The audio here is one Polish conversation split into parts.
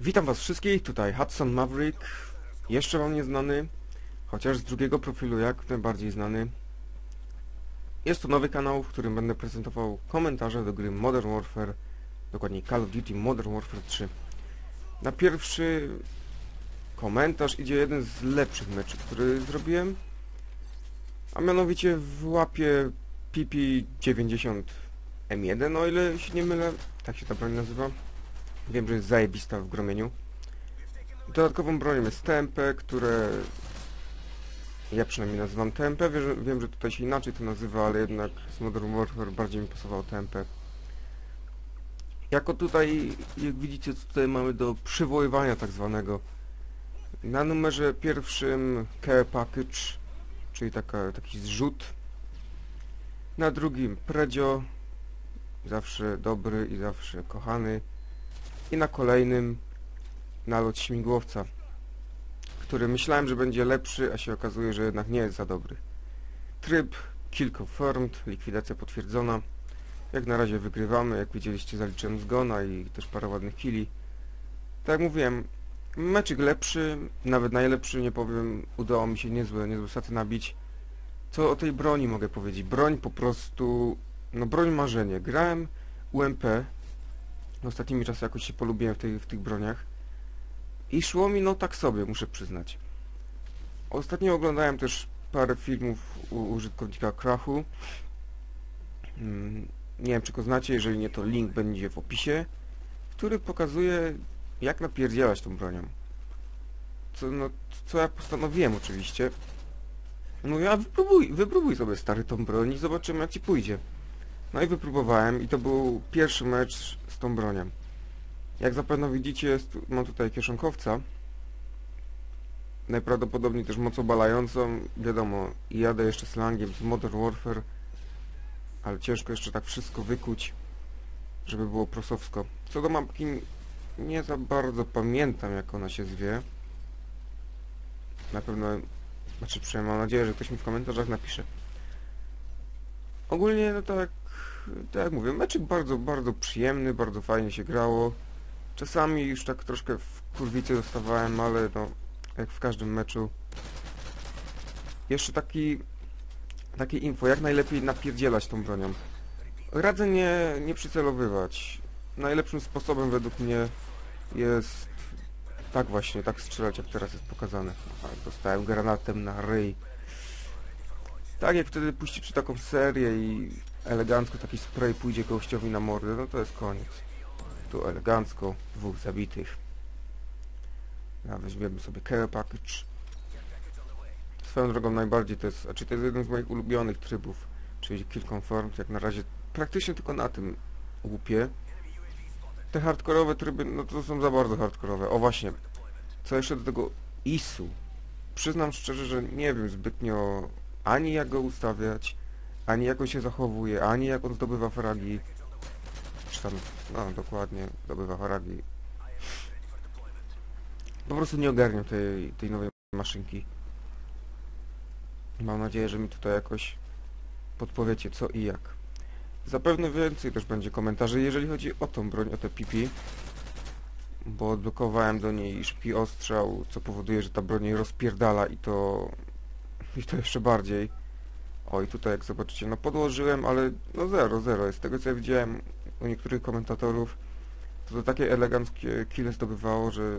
Witam was wszystkich, tutaj Hudson Maverick, jeszcze wam nieznany, chociaż z drugiego profilu jak najbardziej znany. Jest to nowy kanał, w którym będę prezentował komentarze do gry Modern Warfare, dokładniej Call of Duty Modern Warfare 3. Na pierwszy komentarz idzie jeden z lepszych meczów, który zrobiłem, a mianowicie w łapie PP90M1, o ile się nie mylę, tak się ta broń nazywa. Wiem, że jest zajebista w gromieniu. Dodatkową bronią jest TMP, które ja przynajmniej nazywam TMP. Wiem, że, tutaj się inaczej to nazywa, ale jednak z Modern Warfare bardziej mi pasował TMP. Jako tutaj, jak widzicie, tutaj mamy do przywoływania tak zwanego. Na numerze pierwszym care package, czyli taka, taki zrzut. Na drugim Predzio, zawsze dobry i zawsze kochany i na kolejnym nalot śmigłowca, który myślałem, że będzie lepszy, a się okazuje, że jednak nie jest za dobry. Tryb Kill Confirmed, likwidacja potwierdzona. Jak na razie wygrywamy, jak widzieliście zaliczyłem zgona i też parę ładnych killi. Tak jak mówiłem, meczyk lepszy, nawet najlepszy, nie powiem, udało mi się niezłe, niezłe saty nabić. Co o tej broni mogę powiedzieć? Broń po prostu, no broń marzenie. Grałem UMP, Ostatnimi czasy jakoś się polubiłem w, tej, w tych broniach. I szło mi no tak sobie, muszę przyznać. Ostatnio oglądałem też parę filmów u użytkownika Krachu. Mm, nie wiem, czy go znacie, jeżeli nie, to link będzie w opisie, który pokazuje, jak napierdzielać tą bronią. Co, no, co ja postanowiłem oczywiście. No ja wypróbuj, wypróbuj sobie stary tą broń i zobaczymy jak ci pójdzie. No i wypróbowałem i to był pierwszy mecz z tą bronią. Jak zapewne widzicie, jest, mam tutaj kieszonkowca. Najprawdopodobniej też mocobalającą. Wiadomo, i jadę jeszcze slangiem z Modern Warfare. Ale ciężko jeszcze tak wszystko wykuć, żeby było prosowsko. Co do mapki, nie za bardzo pamiętam jak ona się zwie. Na pewno, znaczy przynajmniej mam nadzieję, że ktoś mi w komentarzach napisze. Ogólnie, no tak, tak jak mówię, meczek bardzo, bardzo przyjemny, bardzo fajnie się grało. Czasami już tak troszkę w kurwicy dostawałem, ale no, jak w każdym meczu. Jeszcze taki, takie info, jak najlepiej napierdzielać tą bronią. Radzę nie, nie przycelowywać. Najlepszym sposobem według mnie jest tak właśnie, tak strzelać, jak teraz jest pokazane. Dostałem granatem na ryj. Tak jak wtedy puścicie taką serię i elegancko taki spray pójdzie gościowi na mordę, no to jest koniec. Tu elegancko, dwóch zabitych. Ja weźmiemy sobie care package. Swoją drogą najbardziej to jest, znaczy to jest jeden z moich ulubionych trybów, czyli kill confirmed, jak na razie praktycznie tylko na tym łupie. Te hardkorowe tryby, no to są za bardzo hardkorowe. O właśnie, co jeszcze do tego ISU. Przyznam szczerze, że nie wiem zbytnio ani jak go ustawiać, ani jak on się zachowuje, ani jak on zdobywa fragi. Czy tam, no dokładnie, zdobywa fragi. Po prostu nie ogarniam tej, tej nowej maszynki. Mam nadzieję, że mi tutaj jakoś podpowiecie co i jak. Zapewne więcej też będzie komentarzy, jeżeli chodzi o tą broń, o te PP. Bo odblokowałem do niej szpi ostrzał, co powoduje, że ta broń jej rozpierdala i to... i to jeszcze bardziej. O i tutaj jak zobaczycie, no podłożyłem, ale no zero, zero. Z tego co ja widziałem u niektórych komentatorów, to to takie eleganckie kile zdobywało, że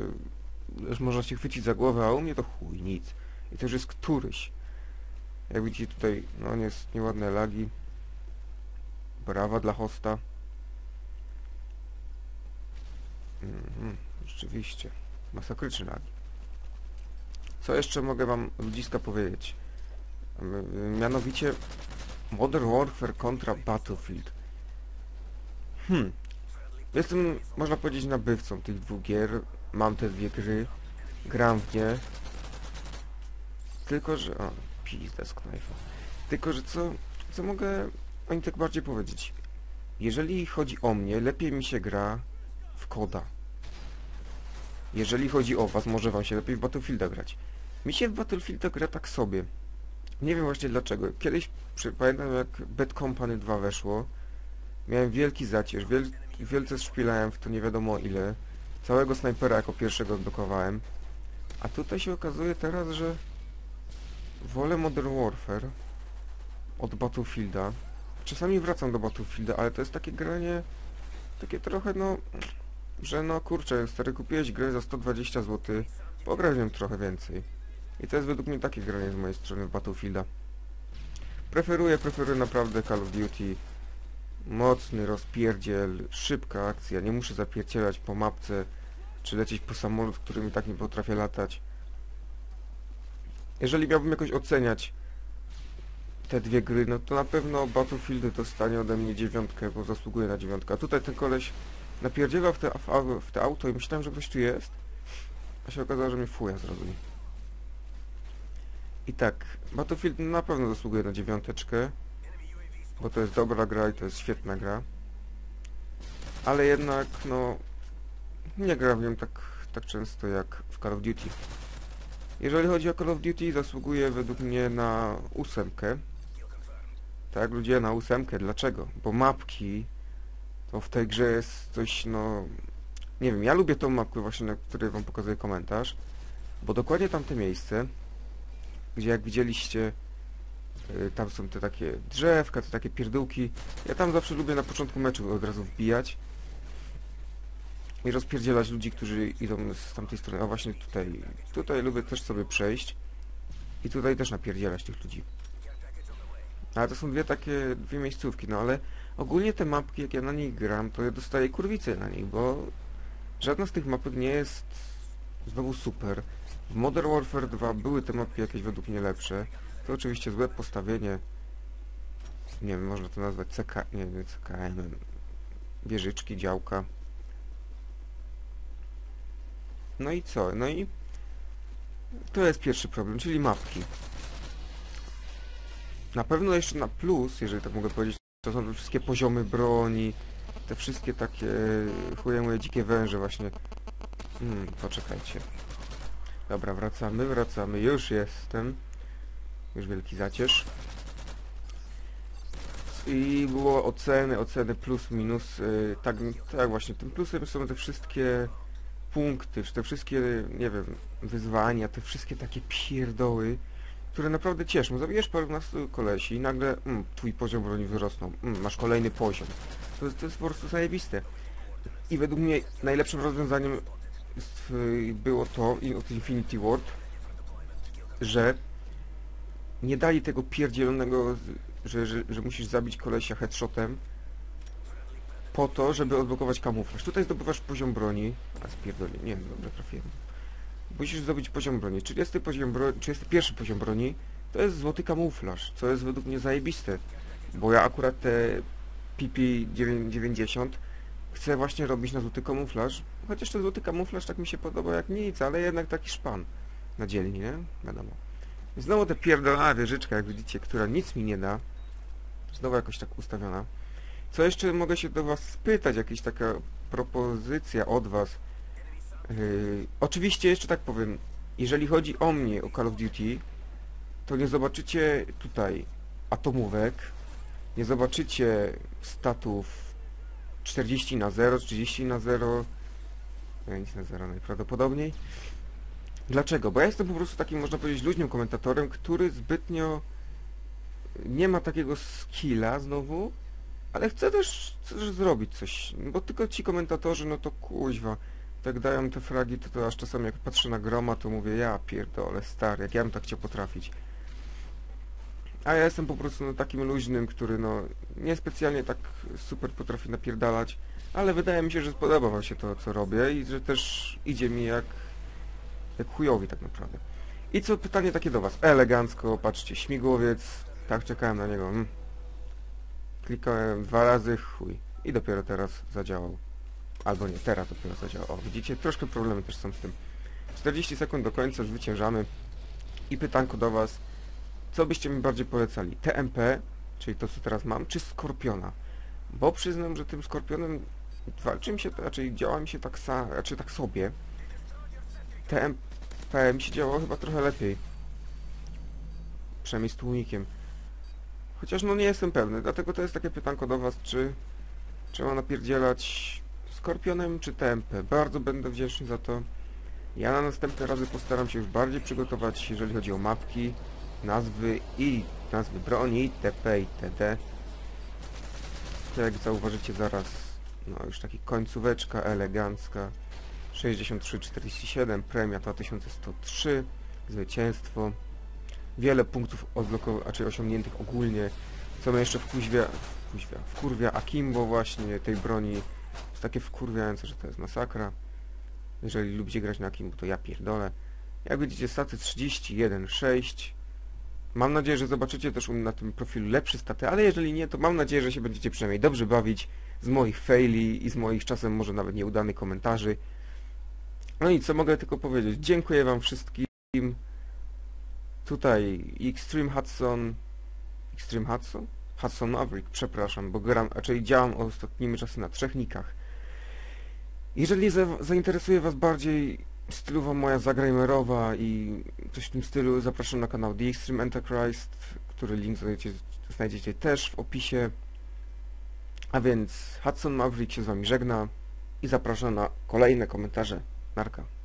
już można się chwycić za głowę, a u mnie to chuj, nic. I to już jest któryś. Jak widzicie tutaj, no jest nieładne lagi. Brawa dla hosta. Mhm, rzeczywiście. Masakryczne lagi. Co jeszcze mogę wam ludziska powiedzieć? Mianowicie Modern Warfare kontra Battlefield. Hmm. Jestem, można powiedzieć, nabywcą tych dwóch gier. Mam te dwie gry. Gram w nie. Tylko, że... O, pizda z knajfa. Tylko, że co... Co mogę o nim tak bardziej powiedzieć? Jeżeli chodzi o mnie, lepiej mi się gra w koda. Jeżeli chodzi o was, może wam się lepiej w Battlefielda grać. Mi się w Battlefielda gra tak sobie. Nie wiem właśnie dlaczego. Kiedyś, pamiętam jak Bad Company 2 weszło, miałem wielki zacierz, wiel, wielce szpilałem w to nie wiadomo ile. Całego snajpera jako pierwszego odblokowałem. A tutaj się okazuje teraz, że wolę Modern Warfare od Battlefielda. Czasami wracam do Battlefielda, ale to jest takie granie, takie trochę no, że no kurczę, stary kupiłeś grę za 120 zł, pograj trochę więcej. I to jest według mnie takie granie z mojej strony w Battlefielda. Preferuję, preferuję naprawdę Call of Duty. Mocny rozpierdziel, szybka akcja, nie muszę zapierdzielać po mapce, czy lecieć po samolot, którym i tak nie potrafię latać. Jeżeli miałbym jakoś oceniać te dwie gry, no to na pewno Battlefield dostanie ode mnie dziewiątkę, bo zasługuje na dziewiątkę. A tutaj ten koleś napierdzielał w te, w, w te auto i myślałem, że ktoś tu jest, a się okazało, że mnie fuja zrobił. I tak, Battlefield na pewno zasługuje na dziewiąteczkę, bo to jest dobra gra i to jest świetna gra. Ale jednak, no, nie gra w nią tak, tak często jak w Call of Duty. Jeżeli chodzi o Call of Duty, zasługuje według mnie na ósemkę. Tak, ludzie, na ósemkę. Dlaczego? Bo mapki to w tej grze jest coś, no... Nie wiem, ja lubię tą mapkę właśnie, na której wam pokazuję komentarz, bo dokładnie tamte miejsce, gdzie jak widzieliście, y, tam są te takie drzewka, te takie pierdółki, ja tam zawsze lubię na początku meczu od razu wbijać i rozpierdzielać ludzi, którzy idą z tamtej strony. A właśnie tutaj, tutaj lubię też sobie przejść i tutaj też napierdzielać tych ludzi. Ale to są dwie takie, dwie miejscówki, no ale ogólnie te mapki, jak ja na nich gram, to ja dostaję kurwicę na nich, bo żadna z tych mapek nie jest znowu super. W Modern Warfare 2 były te mapki jakieś według mnie lepsze. To oczywiście złe postawienie. Nie wiem, można to nazwać CK, nie wiem, CKM, wieżyczki, działka. No i co? No i to jest pierwszy problem, czyli mapki. Na pewno jeszcze na plus, jeżeli tak mogę powiedzieć, to są te wszystkie poziomy broni, te wszystkie takie chuje moje dzikie węże właśnie. Hmm, poczekajcie. Dobra, wracamy, wracamy, już jestem. Już wielki zacierz. I było oceny, oceny plus, minus. Yy, tak, tak właśnie, tym plusem są te wszystkie punkty, te wszystkie, nie wiem, wyzwania, te wszystkie takie pierdoły, które naprawdę cieszą. Zabijesz parunastu kolesi i nagle mm, twój poziom broni wzrosnął. Mm, masz kolejny poziom. To, to jest po prostu zajebiste. I według mnie najlepszym rozwiązaniem było to od Infinity Ward, że nie dali tego pierdzielonego, że, że, że musisz zabić kolesia headshotem po to, żeby odblokować kamuflaż. Tutaj zdobywasz poziom broni, a spierdolę, nie dobrze trafiłem. Musisz zdobyć poziom broni. 30 poziom broni, 31 poziom broni to jest złoty kamuflaż, co jest według mnie zajebiste. Bo ja akurat te PP90 chcę właśnie robić na złoty kamuflaż. Chociaż ten złoty kamuflaż tak mi się podoba jak nic, ale jednak taki szpan na dzielni, nie? Wiadomo. Znowu ta pierdolona wieżyczka, jak widzicie, która nic mi nie da. Znowu jakoś tak ustawiona. Co jeszcze mogę się do Was spytać? Jakaś taka propozycja od Was. Yy, oczywiście jeszcze tak powiem, jeżeli chodzi o mnie, o Call of Duty, to nie zobaczycie tutaj atomówek, nie zobaczycie statów 40 na 0, 30 na 0, na 0 najprawdopodobniej. Dlaczego? Bo ja jestem po prostu takim, można powiedzieć, luźnym komentatorem, który zbytnio nie ma takiego skilla znowu, ale chcę też, też zrobić coś, bo tylko ci komentatorzy, no to kuźwa, tak dają te fragi, to, to aż czasami jak patrzę na groma, to mówię, ja pierdolę, stary, jak ja bym tak chciał potrafić. A ja jestem po prostu no, takim luźnym, który no niespecjalnie tak super potrafi napierdalać, ale wydaje mi się, że spodoba wam się to, co robię i że też idzie mi jak, jak chujowi tak naprawdę. I co pytanie takie do was, elegancko, patrzcie, śmigłowiec, tak czekałem na niego, mm. Klikałem dwa razy, chuj. I dopiero teraz zadziałał. Albo nie, teraz dopiero zadziałał. O, widzicie, troszkę problemy też są z tym. 40 sekund do końca, zwyciężamy. I pytanko do Was. Co byście mi bardziej polecali? TMP, czyli to co teraz mam, czy Skorpiona? Bo przyznam, że tym Skorpionem walczy mi się, raczej działa mi się tak sa, raczej tak sobie. TMP mi się działało chyba trochę lepiej. Przynajmniej z tłumikiem. Chociaż no nie jestem pewny, dlatego to jest takie pytanko do was, czy trzeba napierdzielać Skorpionem czy TMP. Bardzo będę wdzięczny za to. Ja na następne razy postaram się już bardziej przygotować, jeżeli chodzi o mapki, nazwy i nazwy broni, itp. itd. To jak zauważycie zaraz, no już taki końcóweczka elegancka. 63-47, premia 2103, zwycięstwo. Wiele punktów odblokowanych, osiągniętych ogólnie. Co mnie jeszcze wkuźwia, wkuźwia, wkurwia Akimbo właśnie tej broni. Jest takie wkurwiające, że to jest masakra. Jeżeli lubicie grać na Akimbo, to ja pierdolę. Jak widzicie, staty 31,6. Mam nadzieję, że zobaczycie też u mnie na tym profilu lepsze staty, ale jeżeli nie, to mam nadzieję, że się będziecie przynajmniej dobrze bawić z moich faili i z moich czasem może nawet nieudanych komentarzy. No i co mogę tylko powiedzieć? Dziękuję wam wszystkim. Tutaj Extreme Hudson... Extreme Hudson? Hudson Maverick, przepraszam, bo gram, raczej działam ostatnimi czasy na trzech nikach. Jeżeli za, zainteresuje was bardziej stylowa moja zagramerowa i coś w tym stylu, zapraszam na kanał The Extreme Enterprise, który link znajdziecie, znajdziecie też w opisie. A więc Hudson Maverick się z wami żegna i zapraszam na kolejne komentarze. Narka.